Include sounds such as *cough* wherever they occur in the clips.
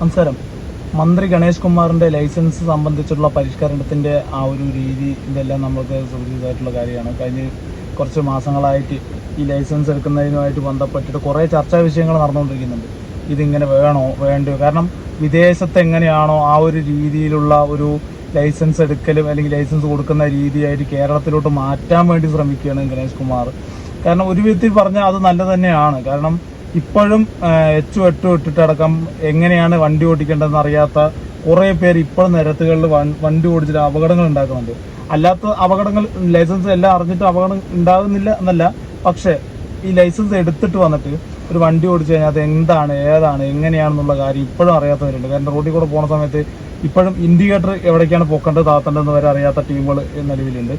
നമസ്കാരം മന്ത്രി ഗണേഷ് കുമാറിന്റെ ലൈസൻസ് സംബന്ധിച്ചുള്ള പരിഷ്കരണത്തിന്റെ ആ ഒരു രീതി ഇതെല്ലാം നമുക്ക് സൂചിതമായിട്ടുള്ള കാര്യമാണ്. കഴിഞ്ഞ കുറച്ച് മാസങ്ങളായിട്ട് ഈ ലൈസൻസ് എടുക്കുന്നതിനുമായിട്ട് ബന്ധപ്പെട്ടിട്ട് കുറേ ചർച്ചാ വിഷയങ്ങൾ നടന്നുകൊണ്ടിരിക്കുന്നുണ്ട്. ഇതിങ്ങനെ വേണോ? വേണ്ടോ കാരണം വിദേശത്ത് എങ്ങനെയാണോ ആ ഒരു രീതിയിലുള്ള ഒരു ലൈസൻസ് എടുക്കലും അല്ലെങ്കിൽ ലൈസൻസ് കൊടുക്കുന്ന രീതിയായിട്ട് കേരളത്തിലോട്ട് മാറ്റാൻ വേണ്ടി ശ്രമിക്കുകയാണ് ഗണേഷ് കുമാർ. കാരണം ഒരു വിധത്തിൽ പറഞ്ഞാൽ അത് നല്ല തന്നെയാണ്. കാരണം ഇപ്പോഴും എച്ചും എട്ടും ഇട്ടിട്ടടക്കം എങ്ങനെയാണ് വണ്ടി ഓടിക്കേണ്ടതെന്ന് അറിയാത്ത കുറേ പേര് ഇപ്പോഴും നിരത്തുകളിൽ വണ്ടി ഓടിച്ചിട്ട് അപകടങ്ങൾ ഉണ്ടാക്കുന്നുണ്ട്. അല്ലാത്ത അപകടങ്ങൾ ലൈസൻസ് എല്ലാം അറിഞ്ഞിട്ട് അപകടം ഉണ്ടാകുന്നില്ല എന്നല്ല പക്ഷേ ഈ ലൈസൻസ് എടുത്തിട്ട് വന്നിട്ട് ഒരു വണ്ടി ഓടിച്ചു കഴിഞ്ഞാൽ അത് എന്താണ് ഏതാണ് എങ്ങനെയാണെന്നുള്ള കാര്യം ഇപ്പോഴും അറിയാത്തവരുണ്ട്. കാരണം റോഡിൽ കൂടെ പോകുന്ന സമയത്ത് ഇപ്പോഴും ഇൻഡിക്കേറ്റർ എവിടേക്കാണ് പൊക്കേണ്ടത് താത്തേണ്ടതെന്ന് വരെ അറിയാത്ത ടീമുകൾ നിലവിലുണ്ട്.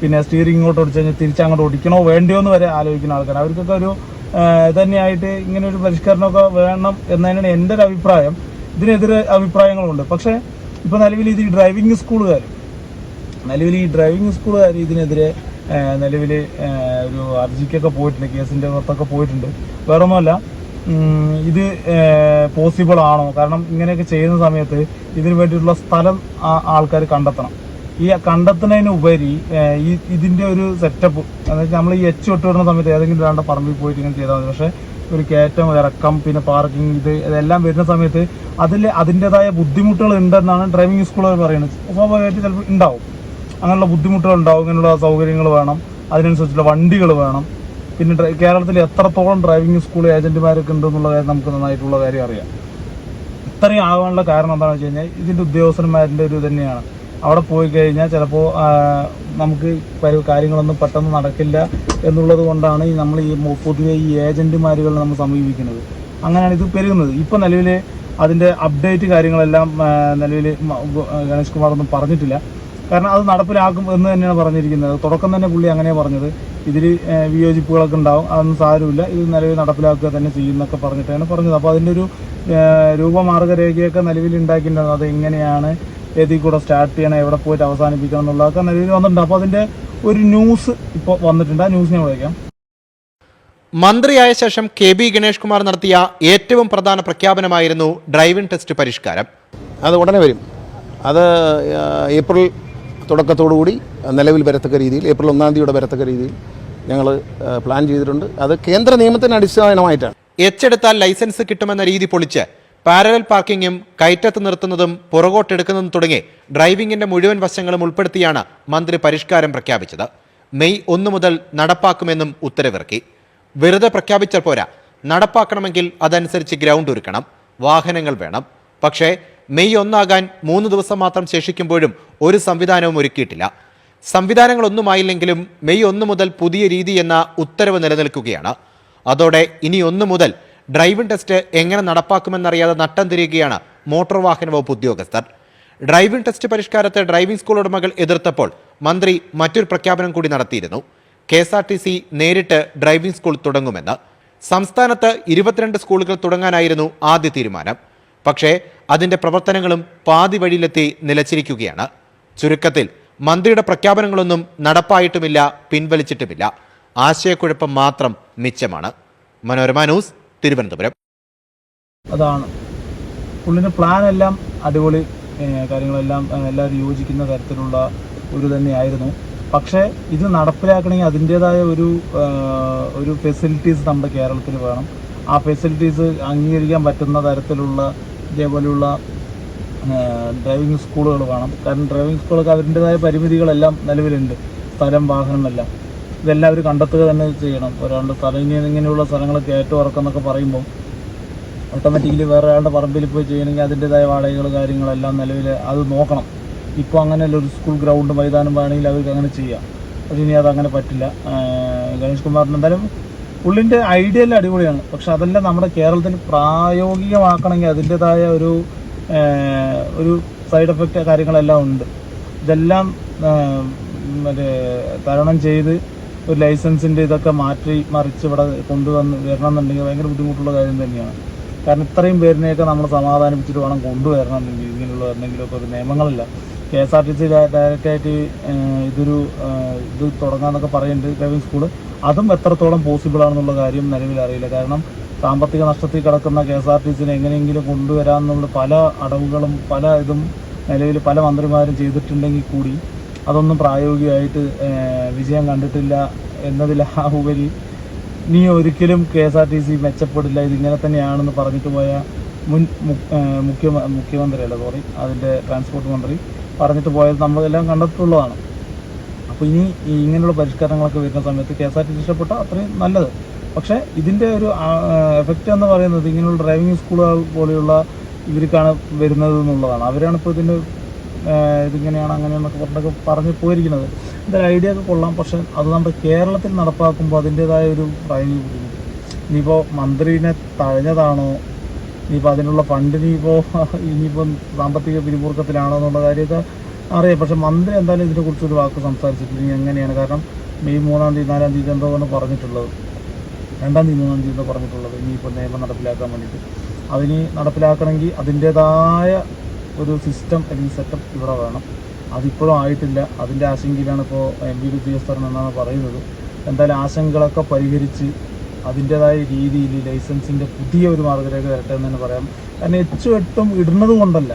പിന്നെ സ്റ്റീറിംഗ് ഇങ്ങോട്ട് ഓടിച്ചു കഴിഞ്ഞാൽ തിരിച്ചങ്ങോട്ട് ഓടിക്കണോ വേണ്ടിയോ എന്ന് വരെ ആലോചിക്കുന്ന ആൾക്കാർ അവർക്കൊക്കെ ഒരു തന്നെയായിട്ട് ഇങ്ങനെ ഒരു പരിഷ്കരണമൊക്കെ വേണം എന്നതിനാണ് എന്റെ ഒരു അഭിപ്രായം. ഇതിനെതിരെ അഭിപ്രായങ്ങളുണ്ട്. പക്ഷേ ഇപ്പോൾ നിലവിൽ ഇത് ഈ ഡ്രൈവിംഗ് സ്കൂളുകാർ നിലവിൽ ഈ ഡ്രൈവിംഗ് സ്കൂളുകാർ ഇതിനെതിരെ നിലവിൽ ഒരു ഹർജിക്കൊക്കെ പോയിട്ടുണ്ട് കേസിന്റെ പുറത്തൊക്കെ പോയിട്ടുണ്ട്. വേറെ ഒന്നുമല്ല ഇത് പോസിബിൾ ആണോ? കാരണം ഇങ്ങനെയൊക്കെ ചെയ്യുന്ന സമയത്ത് ഇതിനു വേണ്ടിയിട്ടുള്ള സ്ഥലം ആൾക്കാർ കണ്ടെത്തണം. ഈ കണ്ടെത്തുന്നതിന് ഉപരി ഈ ഇതിന്റെ ഒരു സെറ്റപ്പ് അതായത് നമ്മൾ ഈ എച്ച് വിട്ട് വരുന്ന സമയത്ത് ഏതെങ്കിലും രണ്ട് പറമ്പിൽ പോയിട്ട് ഇങ്ങനെ ചെയ്താൽ മതി. പക്ഷേ ഒരു കയറ്റം ഇറക്കം പിന്നെ പാർക്കിംഗ് ഇത് ഇതെല്ലാം വരുന്ന സമയത്ത് അതിൽ അതിന്റെതായ ബുദ്ധിമുട്ടുകൾ ഉണ്ടെന്നാണ് ഡ്രൈവിംഗ് സ്കൂളുകൾ പറയുന്നത്. സ്വാഭാവികമായിട്ട് ചിലപ്പോൾ ഉണ്ടാവും അങ്ങനെയുള്ള ബുദ്ധിമുട്ടുകൾ ഉണ്ടാവും. ഇങ്ങനെയുള്ള സൗകര്യങ്ങൾ വേണം. അതിനനുസരിച്ചുള്ള വണ്ടികൾ വേണം. പിന്നെ കേരളത്തിൽ എത്രത്തോളം ഡ്രൈവിംഗ് സ്കൂൾ ഏജന്റുമാരൊക്കെ ഉണ്ടെന്നുള്ള കാര്യം നമുക്ക് നന്നായിട്ടുള്ള കാര്യം അറിയാം. ഇത്രയും ആകാനുള്ള കാരണം എന്താണെന്ന് വെച്ച് കഴിഞ്ഞാൽ ഇതിന്റെ ഉദ്യോഗസ്ഥന്മാരുടെ ഒരു തന്നെയാണ്. അവിടെ പോയി കഴിഞ്ഞാൽ ചിലപ്പോൾ നമുക്ക് കാര്യങ്ങളൊന്നും പെട്ടെന്ന് നടക്കില്ല എന്നുള്ളത് കൊണ്ടാണ് നമ്മൾ ഈ പൊതുവെ ഈ ഏജന്റുമാരുകൾ നമ്മൾ സമീപിക്കുന്നത്. അങ്ങനെയാണ് ഇത് പെരുകുന്നത്. ഇപ്പം നിലവിൽ അതിന്റെ അപ്ഡേറ്റ് കാര്യങ്ങളെല്ലാം നിലവിൽ ഗണേഷ് കുമാർ ഒന്നും പറഞ്ഞിട്ടില്ല. കാരണം അത് നടപ്പിലാക്കും എന്ന് തന്നെയാണ് പറഞ്ഞിരിക്കുന്നത്. തുടക്കം തന്നെ പുള്ളി അങ്ങനെ പറഞ്ഞത്. ഇതിൽ വിയോജിപ്പുകളൊക്കെ ഉണ്ടാവും. അതൊന്നും സാരമില്ല. ഇത് നിലവിൽ നടപ്പിലാക്കുക തന്നെ ചെയ്യുന്നൊക്കെ പറഞ്ഞിട്ടാണ് പറഞ്ഞത്. അപ്പോൾ അതിന്റെ ഒരു രൂപമാർഗരേഖയൊക്കെ നിലവിൽ ഉണ്ടാക്കിയിട്ടുണ്ടായിരുന്നു. അത് എങ്ങനെയാണ് ഏതിൽ കൂടെ സ്റ്റാർട്ട് ചെയ്യണം എവിടെ പോയിട്ട് അവസാനിപ്പിക്കണം എന്നുള്ളതൊക്കെ നിലവിൽ വന്നിട്ടുണ്ട്. അപ്പോൾ അതിന്റെ ഒരു ന്യൂസ് ഇപ്പോൾ വന്നിട്ടുണ്ട്. ആ ന്യൂസ് ഞാൻ വിളിക്കാം. മന്ത്രിയായ ശേഷം കെ ബി ഗണേഷ് കുമാർ നടത്തിയ ഏറ്റവും പ്രധാന പ്രഖ്യാപനമായിരുന്നു ഡ്രൈവിംഗ് ടെസ്റ്റ് പരിഷ്കാരം. അത് ഉടനെ വരും. അത് ഏപ്രിൽ ഏപ്രിൽ തുടക്കത്തോടുകൂടി നിലവിൽ വരത്തക്ക രീതിയിൽ ഏപ്രിൽ ഒന്നാം തീയതിയോടെ വരത്തക്ക രീതിയിൽ ഞങ്ങൾ പ്ലാൻ ചെയ്തിട്ടുണ്ട്. അത് കേന്ദ്ര നിയമത്തിന് അടിസ്ഥാനമായിട്ടാണ്. എച്ചെടുത്താൽ ലൈസൻസ് കിട്ടുമെന്ന രീതി പൊളിച്ച് പാരലൽ പാർക്കിങ്ങും കയറ്റത്ത് നിർത്തുന്നതും പുറകോട്ടെടുക്കുന്നതും തുടങ്ങി ഡ്രൈവിംഗിന്റെ മുഴുവൻ വശങ്ങളും ഉൾപ്പെടുത്തിയാണ് മന്ത്രി പരിഷ്കാരം പ്രഖ്യാപിച്ചത്. മെയ് ഒന്ന് മുതൽ നടപ്പാക്കുമെന്നും ഉത്തരവിറക്കി. വെറുതെ പ്രഖ്യാപിച്ച പോരാ. നടപ്പാക്കണമെങ്കിൽ അതനുസരിച്ച് ഗ്രൗണ്ട് ഒരുക്കണം. വാഹനങ്ങൾ വേണം. പക്ഷേ മെയ് ഒന്നാകാൻ മൂന്ന് ദിവസം മാത്രം ശേഷിക്കുമ്പോഴും ഒരു സംവിധാനവും ഒരുക്കിയിട്ടില്ല. സംവിധാനങ്ങളൊന്നുമായില്ലെങ്കിലും മെയ് ഒന്ന് മുതൽ പുതിയ രീതി എന്ന ഉത്തരവ് നിലനിൽക്കുകയാണ്. അതോടെ ഇനി ഒന്ന് മുതൽ ഡ്രൈവിംഗ് ടെസ്റ്റ് എങ്ങനെ നടപ്പാക്കുമെന്നറിയാതെ നട്ടം തിരിയുകയാണ് മോട്ടോർ വാഹന വകുപ്പ് ഉദ്യോഗസ്ഥർ. ഡ്രൈവിംഗ് ടെസ്റ്റ് പരിഷ്കാരത്തെ ഡ്രൈവിംഗ് സ്കൂൾ ഉടമകൾ എതിർത്തപ്പോൾ മന്ത്രി മറ്റൊരു പ്രഖ്യാപനം കൂടി നടത്തിയിരുന്നു. K S R T C നേരിട്ട് ഡ്രൈവിംഗ് സ്കൂൾ തുടങ്ങുമെന്ന്. സംസ്ഥാനത്ത് ഇരുപത്തിരണ്ട് സ്കൂളുകൾ തുടങ്ങാനായിരുന്നു ആദ്യ തീരുമാനം. പക്ഷേ അതിന്റെ പ്രവർത്തനങ്ങളും പാതി വഴിയിലെത്തി നിലച്ചിരിക്കുകയാണ്. ചുരുക്കത്തിൽ മന്ത്രിയുടെ പ്രഖ്യാപനങ്ങളൊന്നും നടപ്പായിട്ടുമില്ല പിൻവലിച്ചിട്ടുമില്ല. ആശയക്കുഴപ്പം മാത്രം മിച്ചമാണ്. മനോരമ ന്യൂസ് തിരുവനന്തപുരം. അതാണ്. പുള്ളിന്റെ പ്ലാൻ എല്ലാം അടിപൊളി കാര്യങ്ങളെല്ലാം എല്ലാവരും യോജിക്കുന്ന തരത്തിലുള്ള ഒരു തന്നെയായിരുന്നു. പക്ഷേ ഇത് നടപ്പിലാക്കണമെങ്കിൽ അതിന്റേതായ ഒരു ഒരു ഫെസിലിറ്റീസ് നമ്മുടെ കേരളത്തിൽ വേണം. ആ ഫെസിലിറ്റീസ് അംഗീകരിക്കാൻ പറ്റുന്ന തരത്തിലുള്ള ഇതേപോലെയുള്ള ഡ്രൈവിംഗ് സ്കൂളുകൾ വേണം. കാരണം ഡ്രൈവിംഗ് സ്കൂളൊക്കെ അതിന്റേതായ പരിമിതികളെല്ലാം നിലവിലുണ്ട്. സ്ഥലം വാഹനമെല്ലാം ഇതെല്ലാം അവർ കണ്ടെത്തുക തന്നെ ചെയ്യണം. ഒരാളുടെ ഇങ്ങനെ ഇങ്ങനെയുള്ള സ്ഥലങ്ങളൊക്കെ ഏറ്റവും ഇറക്കം എന്നൊക്കെ പറയുമ്പോൾ ഓട്ടോമാറ്റിക്കലി വേറെ ഒരാളുടെ പറമ്പിൽ പോയി ചെയ്യണമെങ്കിൽ അതിന്റെതായ വാടകകൾ കാര്യങ്ങളെല്ലാം നിലവിൽ അത് നോക്കണം. ഇപ്പോൾ അങ്ങനെ ഒരു സ്കൂൾ ഗ്രൗണ്ട് മൈതാനം വേണമെങ്കിൽ അവർക്ക് അങ്ങനെ ചെയ്യാം. പക്ഷേ ഇനി അതങ്ങനെ പറ്റില്ല. ഗണേഷ് കുമാറിന് എന്തായാലും പുള്ളിന്റെ ഐഡിയ എല്ലാം അടിപൊളിയാണ്. പക്ഷെ അതെല്ലാം നമ്മുടെ കേരളത്തിൽ പ്രായോഗികമാക്കണമെങ്കിൽ അതിന്റെതായ ഒരു ഒരു സൈഡ് എഫക്റ്റ് കാര്യങ്ങളെല്ലാം ഉണ്ട്. ഇതെല്ലാം മറ്റേ തരണം ചെയ്ത് ഒരു ലൈസൻസിന്റെ ഇതൊക്കെ മാറ്റി മറിച്ച് ഇവിടെ കൊണ്ടുവന്ന് വരണം എന്നുണ്ടെങ്കിൽ ഭയങ്കര ബുദ്ധിമുട്ടുള്ള കാര്യം തന്നെയാണ്. കാരണം ഇത്രയും പേരിനെയൊക്കെ നമ്മൾ സമാധാനിപ്പിച്ചിട്ട് വേണം കൊണ്ടുവരണം എന്നുണ്ടെങ്കിൽ ഇങ്ങനെയുള്ള എന്തെങ്കിലുമൊക്കെ ഒരു നിയമങ്ങളില്ല. K S R T C ഡയറക്റ്റായിട്ട് ഇതൊരു ഇത് തുടങ്ങാമെന്നൊക്കെ പറയുന്നുണ്ട് ഡ്രൈവിംഗ് സ്കൂൾ അതും എത്രത്തോളം പോസിബിൾ ആണെന്നുള്ള കാര്യം നിലവിൽ അറിയില്ല. കാരണം സാമ്പത്തിക നഷ്ടത്തിൽ കിടക്കുന്ന കെ എസ് ആർ ടി സിനെ എങ്ങനെയെങ്കിലും കൊണ്ടുവരാമെന്നുള്ള പല അടവുകളും പല ഇതും നിലവിൽ പല മന്ത്രിമാരും ചെയ്തിട്ടുണ്ടെങ്കിൽ കൂടി അതൊന്നും പ്രായോഗികമായിട്ട് വിജയം കണ്ടിട്ടില്ല എന്നതിൽ ആ ഉപരി നീ ഒരിക്കലും K S R T C മെച്ചപ്പെടില്ല. ഇതിങ്ങനെ തന്നെയാണെന്ന് പറഞ്ഞിട്ട് പോയ മുൻ മുഖ്യ മുഖ്യമന്ത്രിയല്ല സോറി അതിന്റെ ട്രാൻസ്പോർട്ട് മന്ത്രി പറഞ്ഞിട്ട് പോയത് നമ്മളെല്ലാം കണ്ടിട്ടുള്ളതാണ്. അപ്പോൾ ഇനി ഇങ്ങനെയുള്ള പരിഷ്കാരങ്ങളൊക്കെ വരുന്ന സമയത്ത് K S R T C ഇഷ്ടപ്പെട്ട അത്രയും നല്ലത്. പക്ഷേ ഇതിന്റെ ഒരു എഫക്റ്റ് എന്ന് പറയുന്നത് ഇങ്ങനെയുള്ള ഡ്രൈവിംഗ് സ്കൂളുകൾ പോലെയുള്ള ഇവർക്കാണ് വരുന്നത് എന്നുള്ളതാണ്. അവരാണ് ഇപ്പോൾ ഇതിന്റെ ഇതിങ്ങനെയാണ് അങ്ങനെയാണെന്നൊക്കെ പറഞ്ഞൊക്കെ പറഞ്ഞ് പോയിരിക്കുന്നത്. ഇതിന്റെ ഐഡിയ ഒക്കെ കൊള്ളാം. പക്ഷെ അത് നമ്മുടെ കേരളത്തിൽ നടപ്പാക്കുമ്പോൾ അതിന്റെതായ ഒരു പ്രൈമി ഇനിയിപ്പോൾ മന്ത്രിനെ തഴഞ്ഞതാണോ? ഇനിയിപ്പോൾ അതിനുള്ള ഫണ്ട് ഇനിയിപ്പോൾ *laughs* ഇനിയിപ്പോൾ സാമ്പത്തിക പിരിമുറുക്കത്തിലാണോ എന്നുള്ള കാര്യമൊക്കെ അറിയാം. പക്ഷെ മന്ത്രി എന്തായാലും ഇതിനെക്കുറിച്ചൊരു വാക്ക് സംസാരിച്ചിട്ടില്ല. എങ്ങനെയാണ്? കാരണം മെയ് മൂന്നാം തീയതി നാലാം തീയതി എന്തോ ആണ് പറഞ്ഞിട്ടുള്ളത്. രണ്ടാം തീയതി മൂന്നാം തീയതി പറഞ്ഞിട്ടുള്ളത്? ഇനിയിപ്പോൾ നിയമം നടപ്പിലാക്കാൻ വേണ്ടിയിട്ട്. അതിനി നടപ്പിലാക്കണമെങ്കിൽ അതിന്റേതായ ഒരു സിസ്റ്റം അല്ലെങ്കിൽ സെറ്റപ്പ് ഇവിടെ വേണം. അതിപ്പോഴും ആയിട്ടില്ല. അതിന്റെ ആശങ്കയിലാണ് ഇപ്പോൾ എം ബി ഉദ്യോഗസ്ഥരൻ എന്നാണ് പറയുന്നത്. എന്തായാലും ആശങ്കകളൊക്കെ പരിഹരിച്ച് അതിന്റേതായ രീതിയിൽ ലൈസൻസിന്റെ പുതിയ ഒരു മാർഗരേഖ വരട്ടെ എന്ന് തന്നെ പറയാം. കാരണം എച്ചും എട്ടും ഇടുന്നത് കൊണ്ടല്ല.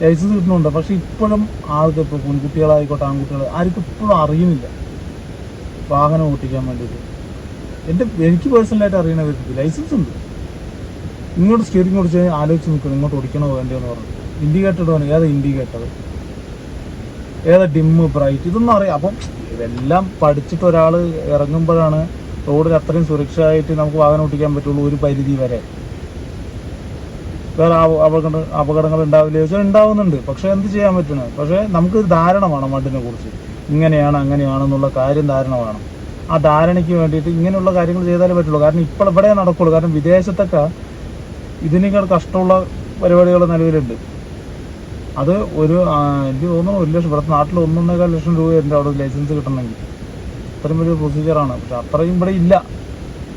ലൈസൻസ് കിട്ടുന്നുണ്ട്. പക്ഷെ ഇപ്പോഴും ആൾക്ക് ഇപ്പോൾ പെൺകുട്ടികളായിക്കോട്ടെ ആൺകുട്ടികൾ ആർക്കും ഇപ്പോഴും അറിയുന്നില്ല. വാഹനം ഓട്ടിക്കാൻ വേണ്ടിയിട്ട്. എന്റെ എനിക്ക് പേഴ്സണലായിട്ട് അറിയണ വ്യക്തി ലൈസൻസ് ഉണ്ട്. ഇങ്ങോട്ട് സ്റ്റിയറിംഗ് ഓടിച്ച് ആലോചിച്ച് നിൽക്കണം ഇങ്ങോട്ട് ഓടിക്കണോ വേണ്ടിയോ എന്ന് പറഞ്ഞു. ഇൻഡിക്കേറ്റർ ഇടുവാണെങ്കിൽ ഏതാ ഇൻഡിക്കേറ്റർ ഏതാ ഡിമ്മ് ബ്രൈറ്റ് ഇതൊന്നും അറിയാം. അപ്പം ഇതെല്ലാം പഠിച്ചിട്ട് ഒരാൾ ഇറങ്ങുമ്പോഴാണ് റോഡിൽ അത്രയും സുരക്ഷയായിട്ട് നമുക്ക് വാഹനം ഓടിക്കാൻ പറ്റുള്ളൂ ഒരു പരിധി വരെ. വേറെ അപ- അപകട അപകടങ്ങൾ ഉണ്ടാവില്ല ചോദിച്ചാൽ ഉണ്ടാവുന്നുണ്ട്. പക്ഷെ എന്ത് ചെയ്യാൻ പറ്റുന്നത് പക്ഷേ നമുക്ക് ധാരണ വേണം വണ്ടിനെ കുറിച്ച്. ഇങ്ങനെയാണ് അങ്ങനെയാണെന്നുള്ള കാര്യം ധാരണ വേണം ആ ധാരണയ്ക്ക് വേണ്ടിയിട്ട് ഇങ്ങനെയുള്ള കാര്യങ്ങൾ ചെയ്താലേ പറ്റുള്ളൂ. കാരണം ഇപ്പോൾ ഇവിടെ നടക്കുള്ളൂ. കാരണം വിദേശത്തൊക്കെ ഇതിനേക്കാൾ കഷ്ടമുള്ള പരിപാടികൾ നിലവിലുണ്ട്. അത് ഒരു എനിക്ക് തോന്നുന്നു ഒരു ലക്ഷം ഇവിടുത്തെ നാട്ടിൽ ഒന്നൊന്നേകാൽ ലക്ഷം രൂപയുണ്ട് അവിടെ ലൈസൻസ് കിട്ടണമെങ്കിൽ. അത്രയും വലിയ പ്രൊസീജിയറാണ് പക്ഷെ അത്രയും ഇവിടെ ഇല്ല.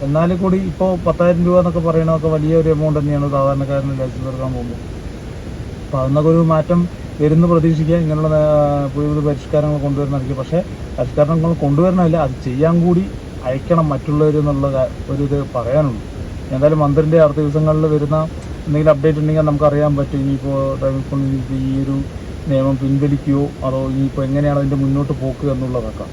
എന്നാൽ കൂടി ഇപ്പോൾ പത്തായിരം രൂപ എന്നൊക്കെ പറയണതൊക്കെ വലിയ ഒരു എമൗണ്ട് തന്നെയാണ് സാധാരണക്കാരന് ലൈസൻസ് എടുക്കാൻ പോകുമ്പോൾ അപ്പോൾ അതിനൊക്കെ ഒരു മാറ്റം വരുന്നു പ്രതീക്ഷിക്കുക. ഇങ്ങനെയുള്ള പുതിയ പുതിയ പരിഷ്കാരങ്ങൾ കൊണ്ടുവരുന്നതായിരിക്കും. പക്ഷേ പരിഷ്കാരങ്ങൾ കൊണ്ടുവരണമല്ല അത് ചെയ്യാൻ കൂടി അയക്കണം മറ്റുള്ളവർ എന്നുള്ള ഒരു ഇത് പറയാനുള്ളൂ. എന്തായാലും മന്ത്രിന്റെ അടുത്ത ദിവസങ്ങളിൽ വരുന്ന എന്തെങ്കിലും അപ്ഡേറ്റ് ഉണ്ടെങ്കിൽ നമുക്കറിയാൻ പറ്റും. ഇനിയിപ്പോൾ ഡ്രൈവിംഗ് സ്കൂളിൽ ഈ ഒരു നിയമം പിൻവലിക്കുകയോ അതോ ഇനിയിപ്പോൾ എങ്ങനെയാണ് അതിന്റെ മുന്നോട്ട് പോക്ക് എന്നുള്ളതൊക്കെ.